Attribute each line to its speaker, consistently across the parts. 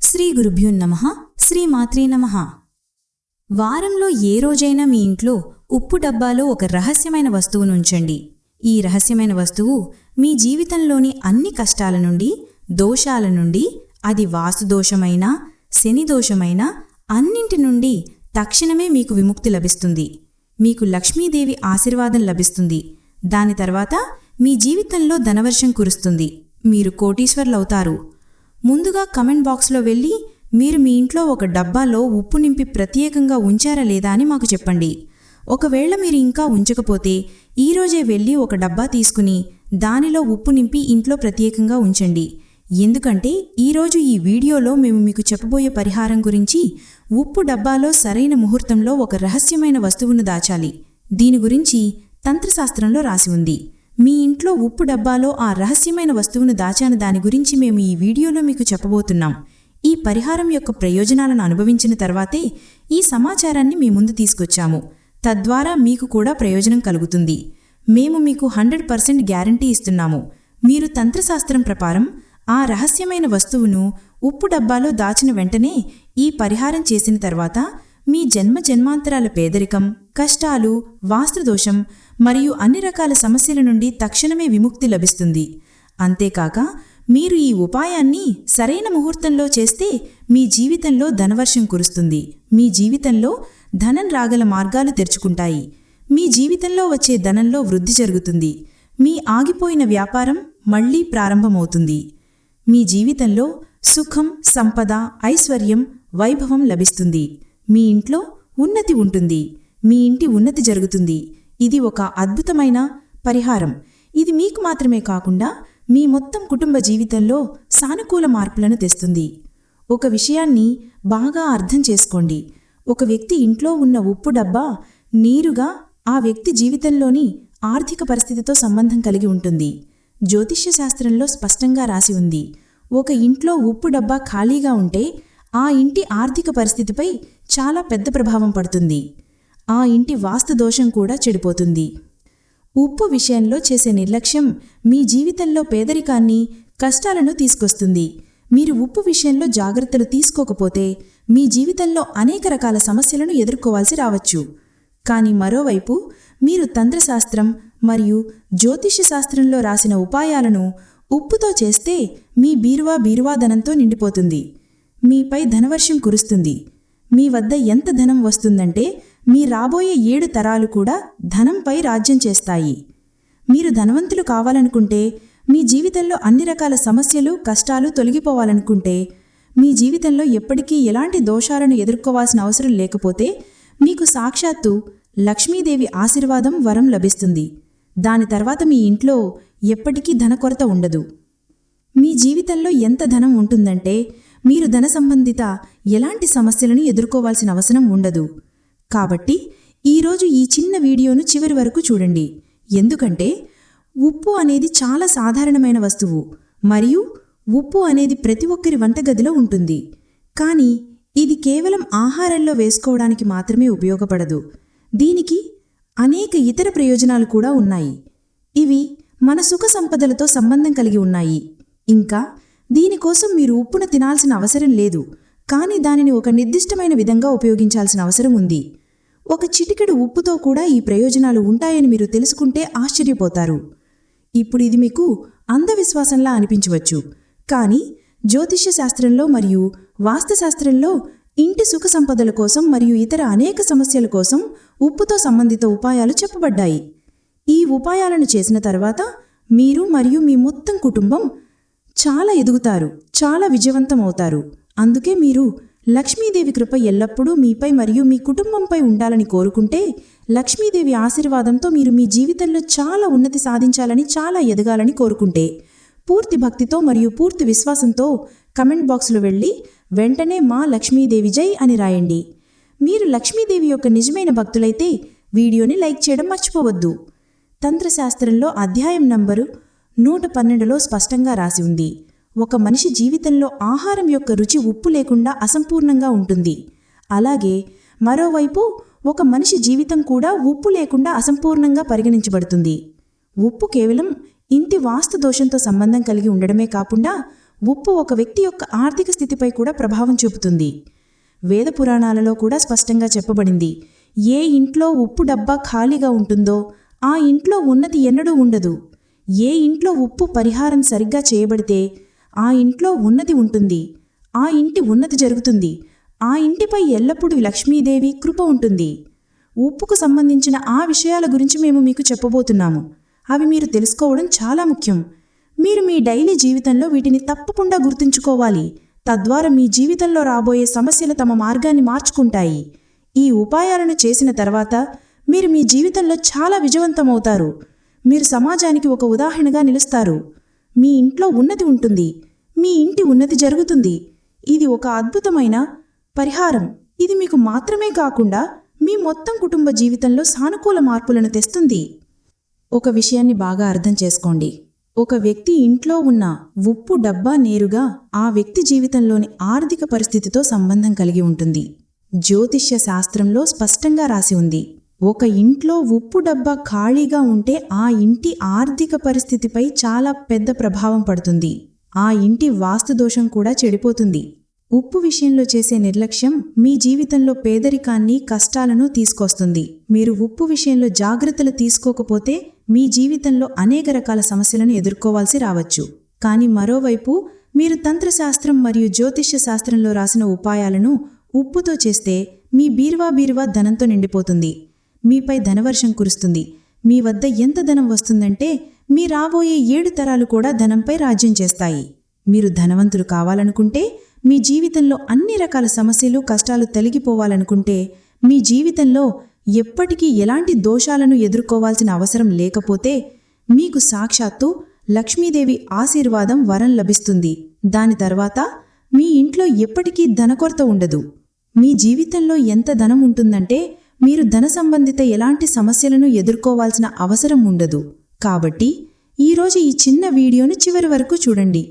Speaker 1: శ్రీ గురుభ్యో నమ శ్రీ మాత్రే నమ. వారంలో ఏ రోజైనా మీ ఇంట్లో ఉప్పు డబ్బాలో ఒక రహస్యమైన వస్తువును ఉంచండి ఈ రహస్యమైన వస్తువు మీ జీవితంలోని అన్ని కష్టాల నుండి దోషాల నుండి అది వాస్తుదోషమైనా శని దోషమైనా అన్నింటి నుండి తక్షణమే మీకు విముక్తి లభిస్తుంది. మీకు లక్ష్మీదేవి ఆశీర్వాదం లభిస్తుంది. దాని తర్వాత మీ జీవితంలో ధనవర్షం కురుస్తుంది. మీరు కోటీశ్వర్లవుతారు. ముందుగా కమెంట్ బాక్స్లో వెళ్ళి మీరు మీ ఇంట్లో ఒక డబ్బాలో ఉప్పు నింపి ప్రత్యేకంగా ఉంచారా లేదా అని మాకు చెప్పండి. ఒకవేళ మీరు ఇంకా ఉంచకపోతే ఈరోజే వెళ్ళి ఒక డబ్బా తీసుకుని దానిలో ఉప్పు నింపి ఇంట్లో ప్రత్యేకంగా ఉంచండి. ఎందుకంటే ఈరోజు ఈ వీడియోలో మేము మీకు చెప్పబోయే పరిహారం గురించి ఉప్పు డబ్బాలో సరైన ముహూర్తంలో ఒక రహస్యమైన వస్తువును దాచాలి. దీని గురించి తంత్రశాస్త్రంలో రాసి ఉంది. మీ ఇంట్లో ఉప్పు డబ్బాలో ఆ రహస్యమైన వస్తువును దాచాను దాని గురించి మేము ఈ వీడియోలో మీకు చెప్పబోతున్నాం. ఈ పరిహారం యొక్క ప్రయోజనాలను అనుభవించిన తర్వాతే ఈ సమాచారాన్ని మీ ముందు తీసుకొచ్చాము. తద్వారా మీకు కూడా ప్రయోజనం కలుగుతుంది. మేము మీకు హండ్రెడ్ పర్సెంట్ గ్యారంటీ ఇస్తున్నాము. మీరు తంత్రశాస్త్రం ప్రకారం ఆ రహస్యమైన వస్తువును ఉప్పు డబ్బాలో దాచిన వెంటనే ఈ పరిహారం చేసిన తర్వాత మీ జన్మ జన్మాంతరాల పేదరికం కష్టాలు వాస్తుదోషం మరియు అన్ని రకాల సమస్యల నుండి తక్షణమే విముక్తి లభిస్తుంది. అంతేకాక మీరు ఈ ఉపాయాన్ని సరైన ముహూర్తంలో చేస్తే మీ జీవితంలో ధనవర్షం కురుస్తుంది. మీ జీవితంలో ధనం రాగల మార్గాలు తెరుచుకుంటాయి. మీ జీవితంలో వచ్చే ధనంలో వృద్ధి జరుగుతుంది. మీ ఆగిపోయిన వ్యాపారం మళ్ళీ ప్రారంభమవుతుంది. మీ జీవితంలో సుఖం సంపద ఐశ్వర్యం వైభవం లభిస్తుంది. మీ ఇంట్లో ఉన్నతి ఉంటుంది. మీ ఇంటి ఉన్నతి జరుగుతుంది. ఇది ఒక అద్భుతమైన పరిహారం. ఇది మీకు మాత్రమే కాకుండా మీ మొత్తం కుటుంబ జీవితంలో సానుకూల మార్పులను తెస్తుంది. ఒక విషయాన్ని బాగా అర్థం చేసుకోండి. ఒక వ్యక్తి ఇంట్లో ఉన్న ఉప్పు డబ్బా నీరుగా ఆ వ్యక్తి జీవితంలోని ఆర్థిక పరిస్థితితో సంబంధం కలిగి ఉంటుంది. జ్యోతిష్య శాస్త్రంలో స్పష్టంగా రాసి ఉంది. ఒక ఇంట్లో ఉప్పు డబ్బా ఖాళీగా ఉంటే ఆ ఇంటి ఆర్థిక పరిస్థితిపై చాలా పెద్ద ప్రభావం పడుతుంది. ఆ ఇంటి వాస్తు దోషం కూడా చెడిపోతుంది. ఉప్పు విషయంలో చేసే నిర్లక్ష్యం మీ జీవితంలో పేదరికాన్ని కష్టాలను తీసుకొస్తుంది. మీరు ఉప్పు విషయంలో జాగ్రత్తలు తీసుకోకపోతే మీ జీవితంలో అనేక రకాల సమస్యలను ఎదుర్కోవాల్సి రావచ్చు. కానీ మరోవైపు మీరు తంత్రశాస్త్రం మరియు జ్యోతిష్య శాస్త్రంలో రాసిన ఉపాయాలను ఉప్పుతో చేస్తే మీ బీరువా బీరువాధనంతో నిండిపోతుంది. మీపై ధనవర్షం కురుస్తుంది. మీ వద్ద ఎంత ధనం వస్తుందంటే మీ రాబోయే ఏడు తరాలు కూడా ధనంపై రాజ్యం చేస్తాయి. మీరు ధనవంతులు కావాలనుకుంటే మీ జీవితంలో అన్ని రకాల సమస్యలు కష్టాలు తొలగిపోవాలనుకుంటే మీ జీవితంలో ఎప్పటికీ ఎలాంటి దోషాలను ఎదుర్కోవాల్సిన అవసరం లేకపోతే మీకు సాక్షాత్తు లక్ష్మీదేవి ఆశీర్వాదం వరం లభిస్తుంది. దాని తర్వాత మీ ఇంట్లో ఎప్పటికీ ధన కొరత ఉండదు. మీ జీవితంలో ఎంత ధనం ఉంటుందంటే మీరు ధన సంబంధిత ఎలాంటి సమస్యలను ఎదుర్కోవాల్సిన అవసరం ఉండదు. కాబట్టి ఈరోజు ఈ చిన్న వీడియోను చివరి వరకు చూడండి. ఎందుకంటే ఉప్పు అనేది చాలా సాధారణమైన వస్తువు మరియు ఉప్పు అనేది ప్రతి ఒక్కరి వంటగదిలో ఉంటుంది. కానీ ఇది కేవలం ఆహారంలో వేసుకోవడానికి మాత్రమే ఉపయోగపడదు. దీనికి అనేక ఇతర ప్రయోజనాలు కూడా ఉన్నాయి. ఇవి మన సుఖ సంపదలతో సంబంధం కలిగి ఉన్నాయి. ఇంకా దీనికోసం మీరు ఉప్పును తినాల్సిన అవసరం లేదు. కానీ దానిని ఒక నిర్దిష్టమైన విధంగా ఉపయోగించాల్సిన అవసరం ఉంది. ఒక చిటికెడు ఉప్పుతో కూడా ఈ ప్రయోజనాలు ఉంటాయని మీరు తెలుసుకుంటే ఆశ్చర్యపోతారు. ఇప్పుడు ఇది మీకు అంధవిశ్వాసంలా అనిపించవచ్చు. కానీ జ్యోతిష్య శాస్త్రంలో మరియు వాస్తుశాస్త్రంలో ఇంటి సుఖ సంపదల కోసం మరియు ఇతర అనేక సమస్యల కోసం ఉప్పుతో సంబంధిత ఉపాయాలు చెప్పబడ్డాయి. ఈ ఉపాయాలను చేసిన తర్వాత మీరు మరియు మీ మొత్తం కుటుంబం చాలా ఎదుగుతారు చాలా విజయవంతం అవుతారు అందుకే మీరు లక్ష్మీదేవి కృప ఎల్లప్పుడూ మీపై మరియు మీ కుటుంబంపై ఉండాలని కోరుకుంటే లక్ష్మీదేవి ఆశీర్వాదంతో మీరు మీ జీవితంలో చాలా ఉన్నతి సాధించాలని చాలా ఎదగాలని కోరుకుంటే పూర్తి భక్తితో మరియు పూర్తి విశ్వాసంతో కమెంట్ బాక్స్లో వెళ్ళి వెంటనే మా లక్ష్మీదేవి జై అని రాయండి. మీరు లక్ష్మీదేవి యొక్క నిజమైన భక్తులైతే వీడియోని లైక్ చేయడం మర్చిపోవద్దు. తంత్రశాస్త్రంలో అధ్యాయం నంబరు నూట పన్నెండులో స్పష్టంగా రాసి ఉంది. ఒక మనిషి జీవితంలో ఆహారం యొక్క రుచి ఉప్పు లేకుండా అసంపూర్ణంగా ఉంటుంది. అలాగే
Speaker 2: మరోవైపు ఒక మనిషి జీవితం కూడా ఉప్పు లేకుండా అసంపూర్ణంగా పరిగణించబడుతుంది. ఉప్పు కేవలం ఇంటి వాస్తు దోషంతో సంబంధం కలిగి ఉండడమే కాకుండా ఉప్పు ఒక వ్యక్తి యొక్క ఆర్థిక స్థితిపై కూడా ప్రభావం చూపుతుంది. వేద పురాణాలలో కూడా స్పష్టంగా చెప్పబడింది. ఏ ఇంట్లో ఉప్పు డబ్బా ఖాళీగా ఉంటుందో ఆ ఇంట్లో ఉన్నతి ఎన్నడూ ఉండదు. ఏ ఇంట్లో ఉప్పు పరిహారం సరిగ్గా చేయబడితే ఆ ఇంట్లో ఉన్నతి ఉంటుంది. ఆ ఇంటి ఉన్నతి జరుగుతుంది. ఆ ఇంటిపై ఎల్లప్పుడూ లక్ష్మీదేవి కృప ఉంటుంది. ఉప్పుకు సంబంధించిన ఆ విషయాల గురించి మేము మీకు చెప్పబోతున్నాము. అవి మీరు తెలుసుకోవడం చాలా ముఖ్యం. మీరు మీ డైలీ జీవితంలో వీటిని తప్పకుండా గుర్తుంచుకోవాలి. తద్వారా మీ జీవితంలో రాబోయే సమస్యలు తమ మార్గాన్ని మార్చుకుంటాయి. ఈ ఉపాయాలను చేసిన తర్వాత మీరు మీ జీవితంలో చాలా విజయవంతమవుతారు. మీరు సమాజానికి ఒక ఉదాహరణగా నిలుస్తారు. మీ ఇంట్లో ఉన్నతి ఉంటుంది. మీ ఇంటి ఉన్నతి జరుగుతుంది. ఇది ఒక అద్భుతమైన పరిహారం. ఇది మీకు మాత్రమే కాకుండా మీ మొత్తం కుటుంబ జీవితంలో సానుకూల మార్పులను తెస్తుంది. ఒక విషయాన్ని బాగా అర్థం చేసుకోండి. ఒక వ్యక్తి ఇంట్లో ఉన్న ఉప్పు డబ్బా నేరుగా ఆ వ్యక్తి జీవితంలోని ఆర్థిక పరిస్థితితో సంబంధం కలిగి ఉంటుంది. జ్యోతిష్య శాస్త్రంలో స్పష్టంగా రాసి ఉంది. ఒక ఇంట్లో ఉప్పు డబ్బా ఖాళీగా ఉంటే ఆ ఇంటి ఆర్థిక పరిస్థితిపై చాలా పెద్ద ప్రభావం పడుతుంది. ఆ ఇంటి వాస్తు దోషం కూడా చెడిపోతుంది. ఉప్పు విషయంలో చేసే నిర్లక్ష్యం మీ జీవితంలో పేదరికాన్ని కష్టాలను తీసుకొస్తుంది. మీరు ఉప్పు విషయంలో జాగ్రత్తలు తీసుకోకపోతే మీ జీవితంలో అనేక రకాల సమస్యలను ఎదుర్కోవాల్సి రావచ్చు. కానీ మరోవైపు మీరు తంత్రశాస్త్రం మరియు జ్యోతిష్య శాస్త్రంలో రాసిన ఉపాయాలను ఉప్పుతో చేస్తే మీ బీరువా బీరువా ధనంతో నిండిపోతుంది. మీపై ధనవర్షం కురుస్తుంది. మీ వద్ద ఎంత ధనం వస్తుందంటే మీ రాబోయే ఏడు తరాలు కూడా ధనంపై రాజ్యం చేస్తాయి. మీరు ధనవంతులు కావాలనుకుంటే మీ జీవితంలో అన్ని రకాల సమస్యలు కష్టాలు తొలగిపోవాలనుకుంటే మీ జీవితంలో ఎప్పటికీ ఎలాంటి దోషాలను ఎదుర్కోవాల్సిన అవసరం లేకపోతే మీకు సాక్షాత్తు లక్ష్మీదేవి ఆశీర్వాదం వరం లభిస్తుంది. దాని తర్వాత మీ ఇంట్లో ఎప్పటికీ ధనకొరత ఉండదు. మీ జీవితంలో ఎంత ధనం ఉంటుందంటే మీరు ధన సంబంధిత ఎలాంటి సమస్యలను ఎదుర్కోవాల్సిన అవసరం ఉండదు. కాబట్టి ఈరోజు ఈ చిన్న వీడియోను చివరి వరకు చూడండి.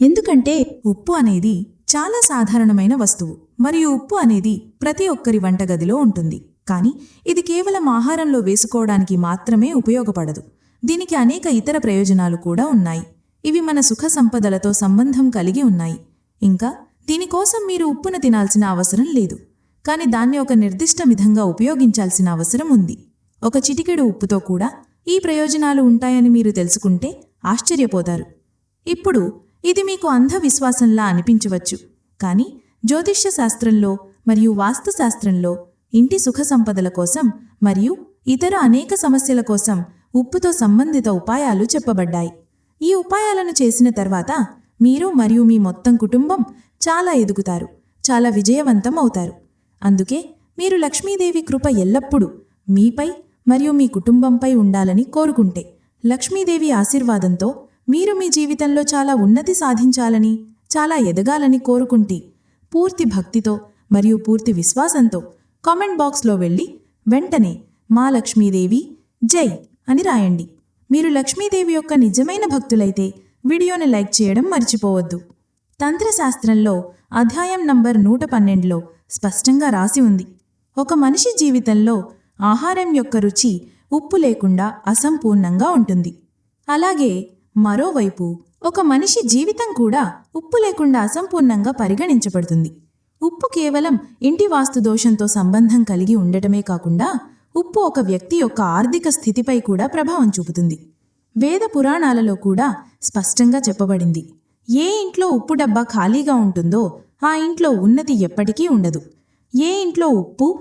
Speaker 2: ఎందుకంటే
Speaker 1: ఉప్పు అనేది చాలా సాధారణమైన వస్తువు. మరియు ఉప్పు అనేది ప్రతి ఒక్కరి వంటగదిలో ఉంటుంది. కానీ ఇది కేవలం ఆహారంలో వేసుకోవడానికి మాత్రమే ఉపయోగపడదు. దీనికి అనేక ఇతర ప్రయోజనాలు కూడా ఉన్నాయి. ఇవి మన సుఖ సంపదలతో సంబంధం కలిగి ఉన్నాయి. ఇంకా దీనికోసం మీరు ఉప్పును తినాల్సిన అవసరం లేదు. కానీ దాన్ని ఒక నిర్దిష్ట విధంగా ఉపయోగించాల్సిన అవసరం ఉంది. ఒక చిటికెడు ఉప్పుతో కూడా ఈ ప్రయోజనాలు ఉంటాయని మీరు తెలుసుకుంటే ఆశ్చర్యపోతారు. ఇప్పుడు ఇది మీకు అంధవిశ్వాసంలా అనిపించవచ్చు. కానీ జ్యోతిష్య శాస్త్రంలో మరియు వాస్తు శాస్త్రంలో ఇంటి సుఖ సంపదల కోసం మరియు ఇతర అనేక సమస్యల కోసం ఉప్పుతో సంబంధిత ఉపాయాలు చెప్పబడ్డాయి. ఈ ఉపాయాలను చేసిన తర్వాత మీరు మరియు మీ మొత్తం కుటుంబం చాలా ఎదుగుతారు చాలా విజయవంతం అవుతారు. అందుకే మీరు లక్ష్మీదేవి కృప ఎల్లప్పుడూ మీపై మరియు మీ కుటుంబంపై ఉండాలని కోరుకుంటే లక్ష్మీదేవి ఆశీర్వాదంతో మీరు మీ జీవితంలో చాలా ఉన్నతి సాధించాలని చాలా ఎదగాలని కోరుకుంటే పూర్తి భక్తితో మరియు పూర్తి విశ్వాసంతో కామెంట్ బాక్స్లో వెళ్ళి వెంటనే మా లక్ష్మీదేవి జై అని రాయండి. మీరు లక్ష్మీదేవి యొక్క నిజమైన భక్తులైతే వీడియోని లైక్ చేయడం మర్చిపోవద్దు. తంత్రశాస్త్రంలో అధ్యాయం నంబర్ నూట పన్నెండులో స్పష్టంగా రాసి ఉంది. ఒక మనిషి జీవితంలో ఆహారం యొక్క రుచి ఉప్పు లేకుండా అసంపూర్ణంగా ఉంటుంది. అలాగే మరోవైపు ఒక మనిషి జీవితం కూడా ఉప్పు లేకుండా అసంపూర్ణంగా పరిగణించబడుతుంది. ఉప్పు కేవలం ఇంటి వాస్తు దోషంతో సంబంధం కలిగి ఉండటమే కాకుండా ఉప్పు ఒక వ్యక్తి యొక్క ఆర్థిక స్థితిపై కూడా ప్రభావం చూపుతుంది. వేద పురాణాలలో కూడా స్పష్టంగా చెప్పబడింది. ఏ ఇంట్లో ఉప్పు డబ్బా ఖాళీగా ఉంటుందో ఆ ఇంట్లో ఉన్నతి ఎప్పటికీ ఉండదు. ఏ ఇంట్లో ఉప్పు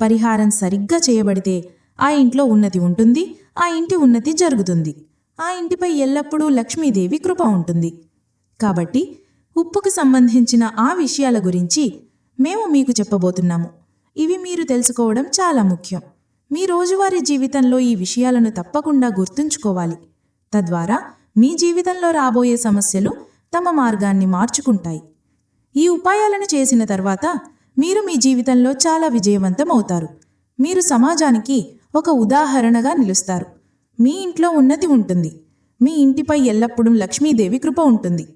Speaker 1: పరిహారం సరిగ్గా చేయబడితే ఆ ఇంట్లో ఉన్నతి ఉంటుంది ఆ ఇంటి ఉన్నతి జరుగుతుంది. ఆ ఇంటిపై ఎల్లప్పుడూ లక్ష్మీదేవి కృప ఉంటుంది. కాబట్టి ఉప్పుకు సంబంధించిన ఆ విషయాల గురించి మేము మీకు చెప్పబోతున్నాము. ఇవి మీరు తెలుసుకోవడం చాలా ముఖ్యం. మీ రోజువారీ జీవితంలో ఈ విషయాలను తప్పకుండా గుర్తుంచుకోవాలి. తద్వారా మీ జీవితంలో రాబోయే సమస్యలు తమ మార్గాన్ని మార్చుకుంటాయి. ఈ ఉపాయాలను చేసిన తర్వాత మీరు మీ జీవితంలో చాలా విజయవంతం అవుతారు మీరు సమాజానికి ఒక ఉదాహరణగా నిలుస్తారు. మీ ఇంట్లో ఉన్నతి ఉంటుంది. మీ ఇంటిపై ఎల్లప్పుడూ లక్ష్మీదేవి కృప ఉంటుంది.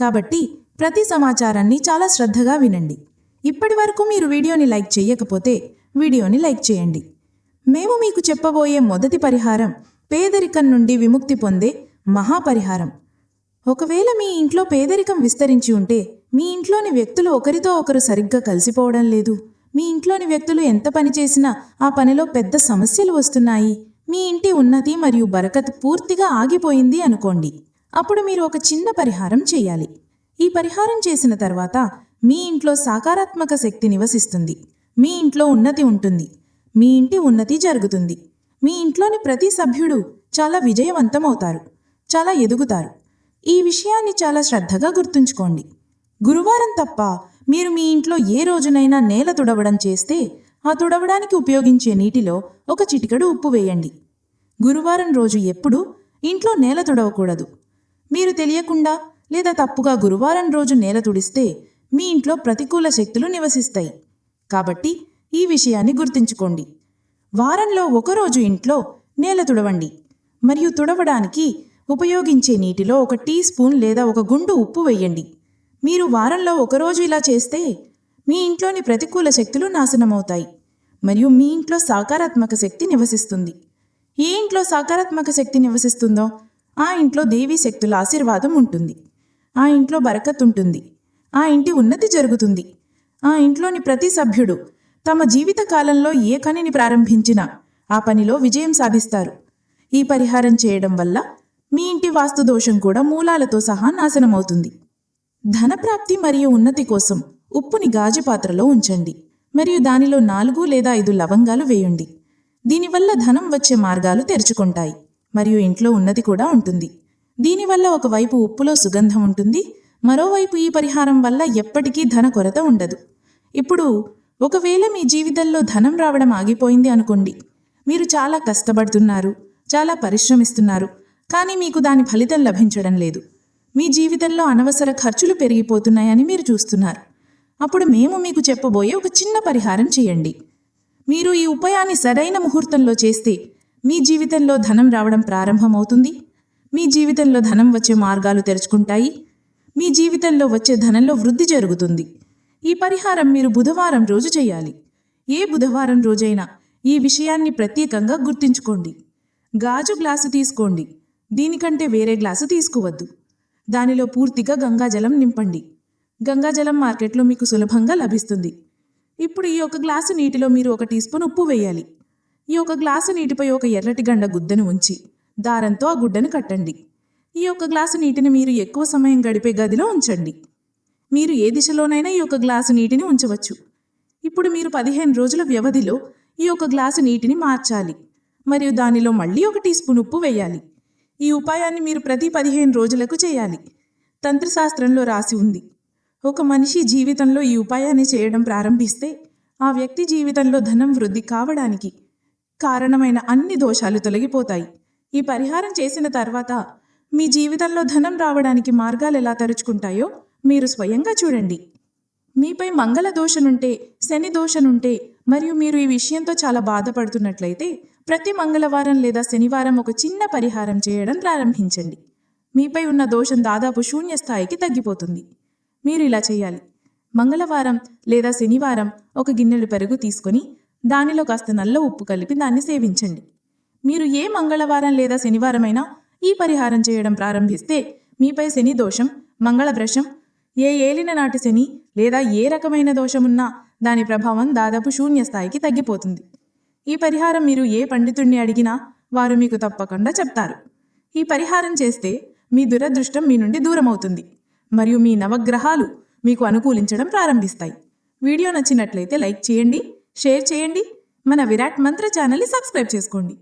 Speaker 1: కాబట్టి ప్రతి సమాచారాన్ని చాలా శ్రద్ధగా వినండి. ఇప్పటి వరకు మీరు వీడియోని లైక్ చేయకపోతే వీడియోని లైక్ చేయండి. మేము మీకు చెప్పబోయే మొదటి పరిహారం పేదరికం నుండి విముక్తి పొందే మహాపరిహారం. ఒకవేళ మీ ఇంట్లో పేదరికం విస్తరించి ఉంటే మీ ఇంట్లోని వ్యక్తులు ఒకరితో ఒకరు సరిగ్గా కలిసిపోవడం లేదు. మీ ఇంట్లోని వ్యక్తులు ఎంత పని చేసినా ఆ పనిలో పెద్ద సమస్యలు వస్తున్నాయి. మీ ఇంటి ఉన్నతి మరియు బరకత్ పూర్తిగా ఆగిపోయింది అనుకోండి. అప్పుడు మీరు ఒక చిన్న పరిహారం చేయాలి. ఈ పరిహారం చేసిన తర్వాత మీ ఇంట్లో సకారాత్మక శక్తి నివసిస్తుంది. మీ ఇంట్లో ఉన్నతి ఉంటుంది. మీ ఇంటి ఉన్నతి జరుగుతుంది. మీ ఇంట్లోని ప్రతి సభ్యుడు చాలా విజయవంతమవుతారు. చాలా ఎదుగుతారు. ఈ విషయాన్ని చాలా శ్రద్ధగా గుర్తుంచుకోండి. గురువారం తప్ప మీరు మీ ఇంట్లో ఏ రోజునైనా నేల తుడవడం చేస్తే ఆ తుడవడానికి ఉపయోగించే నీటిలో ఒక చిటికెడు ఉప్పు వేయండి. గురువారం రోజు ఎప్పుడూ ఇంట్లో నేల తుడవకూడదు. మీరు తెలియకుండా లేదా తప్పుగా గురువారం రోజు నేల తుడిస్తే మీ ఇంట్లో ప్రతికూల శక్తులు నివసిస్తాయి. కాబట్టి ఈ విషయాన్ని గుర్తుంచుకోండి. వారంలో ఒకరోజు ఇంట్లో నేల తుడవండి. మరియు తుడవడానికి ఉపయోగించే నీటిలో ఒక టీ స్పూన్ లేదా ఒక గుండు ఉప్పు వేయండి. మీరు వారంలో ఒకరోజు ఇలా చేస్తే మీ ఇంట్లోని ప్రతికూల శక్తులు నాశనమవుతాయి. మరియు మీ ఇంట్లో సకారాత్మక శక్తి నివసిస్తుంది. ఏ ఇంట్లో సకారాత్మక శక్తి నివసిస్తుందో ఆ ఇంట్లో దేవీ శక్తుల ఆశీర్వాదం ఉంటుంది. ఆ ఇంట్లో బరకత్ ఉంటుంది. ఆ ఇంటి ఉన్నతి జరుగుతుంది. ఆ ఇంట్లోని ప్రతి సభ్యుడు తమ జీవిత కాలంలో ఏ పనిని ప్రారంభించినా ఆ పనిలో విజయం సాధిస్తారు. ఈ పరిహారం చేయడం వల్ల మీ ఇంటి వాస్తు దోషం కూడా మూలాలతో సహా నాశనమవుతుంది. ధనప్రాప్తి మరియు ఉన్నతి కోసం ఉప్పుని గాజు పాత్రలో ఉంచండి మరియు దానిలో నాలుగు లేదా ఐదు లవంగాలు వేయండి. దీనివల్ల ధనం వచ్చే మార్గాలు తెరుచుకుంటాయి మరియు ఇంట్లో ఉన్నది కూడా ఉంటుంది. దీనివల్ల ఒకవైపు ఉప్పులో సుగంధం ఉంటుంది మరోవైపు ఈ పరిహారం వల్ల ఎప్పటికీ ధన కొరత ఉండదు. ఇప్పుడు ఒకవేళ మీ జీవితంలో ధనం రావడం ఆగిపోయింది అనుకోండి. మీరు చాలా కష్టపడుతున్నారు చాలా పరిశ్రమిస్తున్నారు కానీ మీకు దాని ఫలితం లభించడం లేదు. మీ జీవితంలో అనవసర ఖర్చులు పెరిగిపోతున్నాయని మీరు చూస్తున్నారు. అప్పుడు మేము మీకు చెప్పబోయే ఒక చిన్న పరిహారం చేయండి. మీరు ఈ ఉపాయాన్ని సరైన ముహూర్తంలో చేస్తే మీ జీవితంలో ధనం రావడం ప్రారంభమవుతుంది. మీ జీవితంలో ధనం వచ్చే మార్గాలు తెరుచుకుంటాయి. మీ జీవితంలో వచ్చే ధనంలో వృద్ధి జరుగుతుంది. ఈ పరిహారం మీరు బుధవారం రోజు చేయాలి. ఏ బుధవారం రోజైనా ఈ విషయాన్ని ప్రత్యేకంగా గుర్తుంచుకోండి. గాజు గ్లాసు తీసుకోండి. దీనికంటే వేరే గ్లాసు తీసుకోవద్దు. దానిలో పూర్తిగా గంగాజలం నింపండి. గంగాజలం మార్కెట్లో మీకు సులభంగా లభిస్తుంది. ఇప్పుడు ఈ ఒక గ్లాసు నీటిలో మీరు ఒక టీ స్పూన్ ఉప్పు వేయాలి. ఈ ఒక గ్లాసు నీటిపై ఒక ఎర్రటి గండ గుద్దను ఉంచి దారంతో ఆ గుడ్డను కట్టండి. ఈ ఒక గ్లాసు నీటిని మీరు ఎక్కువ సమయం గడిపే గదిలో ఉంచండి. మీరు ఏ దిశలోనైనా ఈ ఒక గ్లాసు నీటిని ఉంచవచ్చు. ఇప్పుడు మీరు పదిహేను రోజుల వ్యవధిలో ఈ ఒక గ్లాసు నీటిని మార్చాలి. మరియు దానిలో మళ్ళీ ఒక టీ స్పూన్ ఉప్పు వేయాలి. ఈ ఉపాయాన్ని మీరు ప్రతి పదిహేను రోజులకు చేయాలి. తంత్రశాస్త్రంలో రాసి ఉంది. ఒక మనిషి జీవితంలో ఈ ఉపాయాన్ని చేయడం ప్రారంభిస్తే ఆ వ్యక్తి జీవితంలో ధనం వృద్ధి కావడానికి కారణమైన అన్ని దోషాలు తొలగిపోతాయి. ఈ పరిహారం చేసిన తర్వాత మీ జీవితంలో ధనం రావడానికి మార్గాలు ఎలా తెరుచుకుంటాయో మీరు స్వయంగా చూడండి. మీపై మంగళ దోషనుంటే శని దోషనుంటే మరియు మీరు ఈ విషయంతో చాలా బాధపడుతున్నట్లయితే ప్రతి మంగళవారం లేదా శనివారం ఒక చిన్న పరిహారం చేయడం ప్రారంభించండి. మీపై ఉన్న దోషం దాదాపు శూన్య స్థాయికి తగ్గిపోతుంది. మీరు ఇలా చేయాలి. మంగళవారం లేదా శనివారం ఒక గిన్నెడు పెరుగు తీసుకొని దానిలో కాస్త నల్ల ఉప్పు కలిపి దాన్ని సేవించండి. మీరు ఏ మంగళవారం లేదా శనివారమైనా ఈ పరిహారం చేయడం ప్రారంభిస్తే మీపై శని దోషం మంగళభ్రషం ఏ ఏలిన నాటి శని లేదా ఏ రకమైన దోషమున్నా దాని ప్రభావం దాదాపు శూన్య స్థాయికి తగ్గిపోతుంది. ఈ పరిహారం మీరు ఏ పండితుణ్ణి అడిగినా వారు మీకు తప్పకుండా చెప్తారు. ఈ పరిహారం చేస్తే మీ దురదృష్టం మీ నుండి దూరమవుతుంది. మరియు మీ నవగ్రహాలు మీకు అనుకూలించడం ప్రారంభిస్తాయి. వీడియో నచ్చినట్లయితే లైక్ చేయండి షేర్ చేయండి మన విరాట్ మంత్ర ఛానల్ని సబ్స్క్రైబ్ చేసుకోండి.